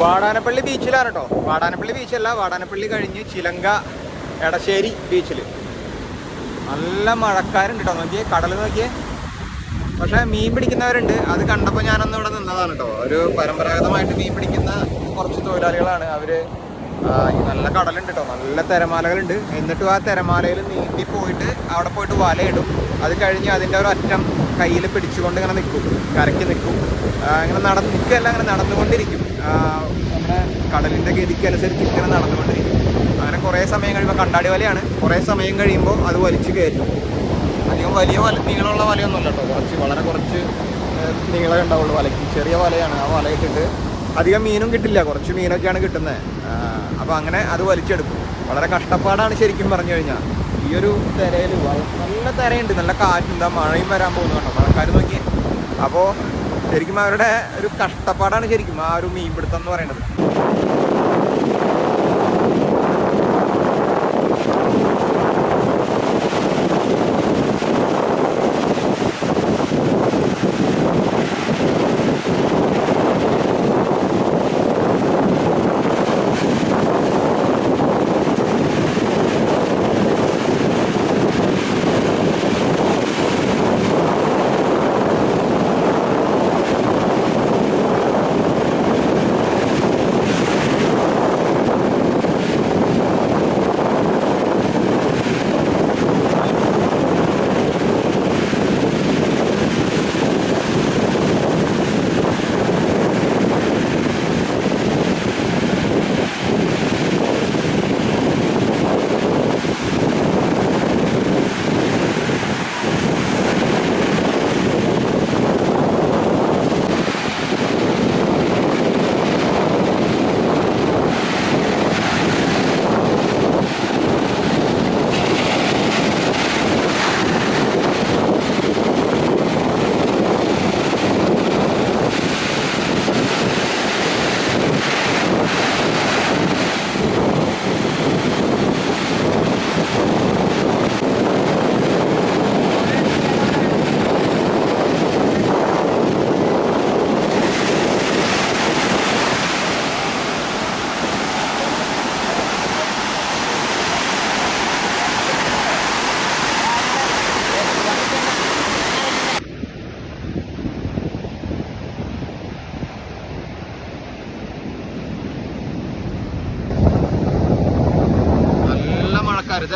വാടാനപ്പള്ളി ബീച്ചിലാണ് കേട്ടോ വാടാനപ്പള്ളി ബീച്ചല്ല വാടാനപ്പള്ളി കഴിഞ്ഞ് ചിലങ്ക എടശ്ശേരി ബീച്ചിൽ നല്ല മഴക്കാരുണ്ട് കേട്ടോ നോക്കിയേ കടൽ നോക്കിയേ. പക്ഷേ മീൻ പിടിക്കുന്നവരുണ്ട്. അത് കണ്ടപ്പോൾ ഞാനൊന്നും ഇവിടെ നിന്നതാണ് കേട്ടോ ഒരു പരമ്പരാഗതമായിട്ട് മീൻ പിടിക്കുന്ന കുറച്ച് തൊഴിലാളികളാണ് അവർ ആ, ഈ നല്ല കടലുണ്ട് കേട്ടോ നല്ല തിരമാലകളുണ്ട്. എന്നിട്ടും ആ തിരമാലയിൽ നീന്തി പോയിട്ട് അവിടെ പോയിട്ട് വലയിടും. അത് കഴിഞ്ഞ് അതിന്റെ ഒരു അറ്റം കയ്യിൽ പിടിച്ചുകൊണ്ട് ഇങ്ങനെ നിൽക്കും. കരയ്ക്ക് നിൽക്കും. അങ്ങനെ നടന്ന് നിൽക്കുകയല്ല അങ്ങനെ നടന്നുകൊണ്ടിരിക്കും. നമ്മുടെ കടലിന്റെ ഗതിക്കനുസരിച്ച് ഇങ്ങനെ നടന്നുകൊണ്ടിരിക്കും. അങ്ങനെ കുറേ സമയം കഴിയുമ്പോൾ കണ്ടാടി വലയാണ്. കുറേ സമയം കഴിയുമ്പോൾ അത് വലിച്ചു കയറ്റും. അധികം വലിയ വല നീളമുള്ള വലയൊന്നുമല്ല കേട്ടോ കുറച്ച് വളരെ കുറച്ച് നീളമേ ഉണ്ടാവുള്ളൂ വലയ്ക്ക്. ചെറിയ വലയാണ്. ആ വല ഇട്ടിട്ട് അധികം മീനും കിട്ടില്ല. കുറച്ച് മീനൊക്കെയാണ് കിട്ടുന്നത് അപ്പോൾ അങ്ങനെ അത് വലിച്ചെടുക്കും. വളരെ കഷ്ടപ്പാടാണ് ശരിക്കും പറഞ്ഞു കഴിഞ്ഞാൽ. ഈ ഒരു തിരയിൽ നല്ല തിരയുണ്ട്. നല്ല കാറ്റും എന്താ മഴയും വരാൻ പോകുന്നു കേട്ടോ. മഴക്കാർ നോക്കി അപ്പോൾ ശരിക്കും അവരുടെ ഒരു കഷ്ടപ്പാടാണ് ശരിക്കും ആ ഒരു മീൻപിടുത്തം എന്ന് പറയുന്നത്.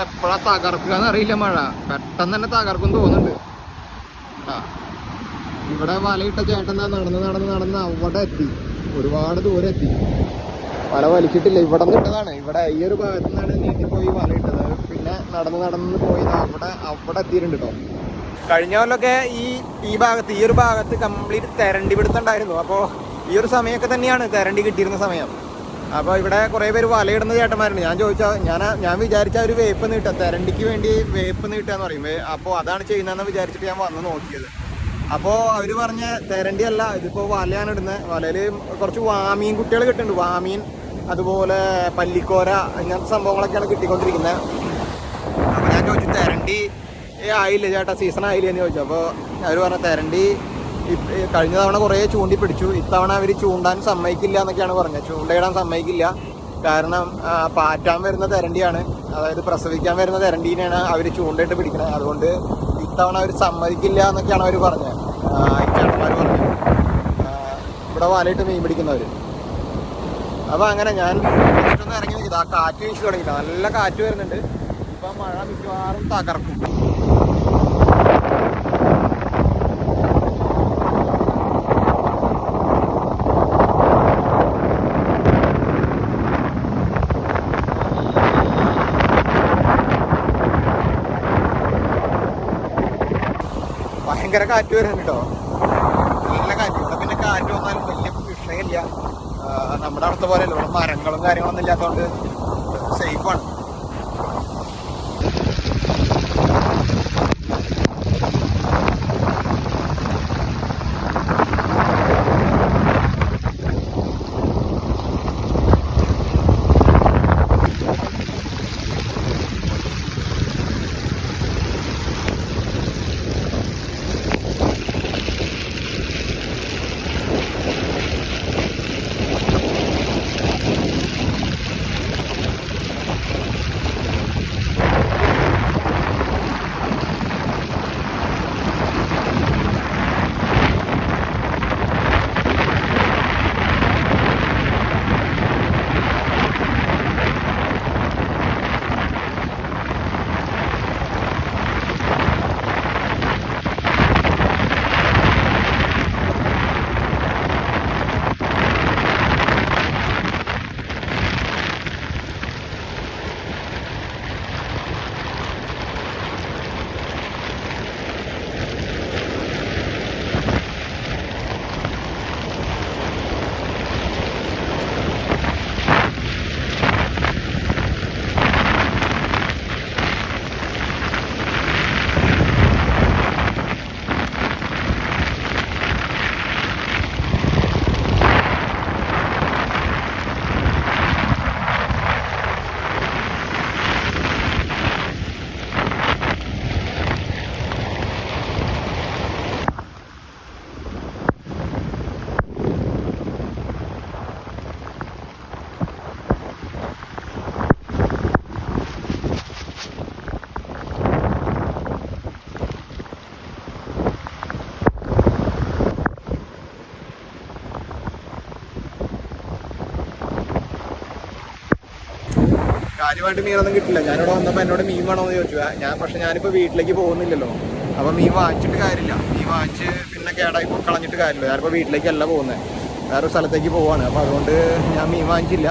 എപ്പോഴാ തകർക്കുക എന്നറിയില്ല മഴ. പെട്ടെന്ന് തന്നെ തകർക്കും തോന്നുന്നുണ്ട്. ഇവിടെ വലയിട്ട ചേട്ടൻ നടന്ന് നടന്ന് നടന്ന് അവിടെ എത്തി. ഒരുപാട് ദൂരം എത്തി. വല വലിച്ചിട്ടില്ല. ഇവിടെ നിന്ന് ഇട്ടതാണ്. ഇവിടെ ഈ ഒരു ഭാഗത്തു നിന്നാണ് നീന്തി പോയി വലയിട്ടത് പിന്നെ നടന്ന് നടന്ന് പോയി അവിടെ അവിടെ എത്തിയിട്ടുണ്ട് കേട്ടോ കഴിഞ്ഞ കൊല്ലമൊക്കെ ഈ ഈ ഭാഗത്ത് ഈ ഒരു ഭാഗത്ത് കംപ്ലീറ്റ് തെരണ്ടി പിടുത്തുണ്ടായിരുന്നു അപ്പോൾ ഈ ഒരു സമയമൊക്കെ തന്നെയാണ് തെരണ്ടി കിട്ടിയിരുന്ന സമയം. അപ്പോൾ ഇവിടെ കുറേ പേര് വലയിടുന്ന ചേട്ടന്മാരുണ്ട്. ഞാൻ ചോദിച്ചാൽ ഞാൻ ഞാൻ വിചാരിച്ച ഒരു വേപ്പ് നീട്ടുക തെരണ്ടിക്ക് വേണ്ടി വേപ്പ് നീട്ടുക എന്ന് പറയും അപ്പോൾ അതാണ് ചെയ്യുന്നതെന്ന് വിചാരിച്ചിട്ട് ഞാൻ വന്ന് നോക്കിയത്. അപ്പോൾ അവർ പറഞ്ഞ തെരണ്ടി അല്ല ഇതിപ്പോൾ വലയാണ് ഇടുന്നത് വലയിൽ കുറച്ച് വാമീൻ കുട്ടികൾ കിട്ടുന്നുണ്ട് വാമീൻ അതുപോലെ പല്ലിക്കോര ഇങ്ങനത്തെ സംഭവങ്ങളൊക്കെയാണ് കിട്ടിക്കൊണ്ടിരിക്കുന്നത് അപ്പോൾ ഞാൻ ചോദിച്ചു തെരണ്ടി ആയില്ല ചേട്ടാ? സീസൺ ആയില്ല എന്ന് ചോദിച്ചു. അപ്പോൾ അവർ പറഞ്ഞ തെരണ്ടി കഴിഞ്ഞ തവണ കുറേ ചൂണ്ടി പിടിച്ചു ഇത്തവണ അവർ ചൂണ്ടാൻ സമ്മതിക്കില്ല എന്നൊക്കെയാണ് പറഞ്ഞത്. ചൂണ്ടയിടാൻ സമ്മതിക്കില്ല. കാരണം പാറ്റാൻ വരുന്ന തെരണ്ടിയാണ്. അതായത് പ്രസവിക്കാൻ വരുന്ന തെരണ്ടീനെയാണ് അവർ ചൂണ്ടയിട്ട് പിടിക്കുന്നത് അതുകൊണ്ട് ഇത്തവണ അവർ സമ്മതിക്കില്ല എന്നൊക്കെയാണ് അവർ പറഞ്ഞത്. ഈ ചേട്ടന്മാർ പറഞ്ഞത്. ഇവിടെ വാലയിട്ട് മീൻ പിടിക്കുന്നവർ അപ്പോൾ അങ്ങനെ ഞാൻ ഇറങ്ങി. നിൽക്കുന്നത് ആ കാറ്റ് വീശി തുടങ്ങിയിട്ട്. നല്ല കാറ്റ് വരുന്നുണ്ട്. ഇപ്പം മഴ മിക്കവാറും തകർക്കും. ഭയങ്കര കാറ്റ് വരുന്നുണ്ടോ നല്ല കാറ്റ്. ഇവിടെ പിന്നെ കാറ്റ് വന്നാലും വലിയ വിഷയമില്ല. നമ്മുടെ അടുത്ത പോലെയല്ല. ഇവിടെ മരങ്ങളും കാര്യങ്ങളൊന്നും ഇല്ലാത്തതുകൊണ്ട് സേഫാണ് കാര്യമായിട്ട് മീനൊന്നും കിട്ടില്ല. ഞാനിവിടെ വന്നപ്പോൾ എന്നോട് മീൻ വേണമെന്ന് ചോദിച്ചു. ഞാൻ പക്ഷെ ഞാനിപ്പോൾ വീട്ടിലേക്ക് പോകുന്നില്ലല്ലോ. അപ്പോൾ മീൻ വാങ്ങിച്ചിട്ട് കാര്യമില്ല. മീൻ വാങ്ങിച്ച് പിന്നെ കേടായി കളഞ്ഞിട്ട് കാര്യമില്ല. ഞാനിപ്പോൾ വീട്ടിലേക്കല്ല പോകുന്നത് വേറൊരു സ്ഥലത്തേക്ക് പോവാണ്. അപ്പോൾ അതുകൊണ്ട് ഞാൻ മീൻ വാങ്ങിച്ചില്ല.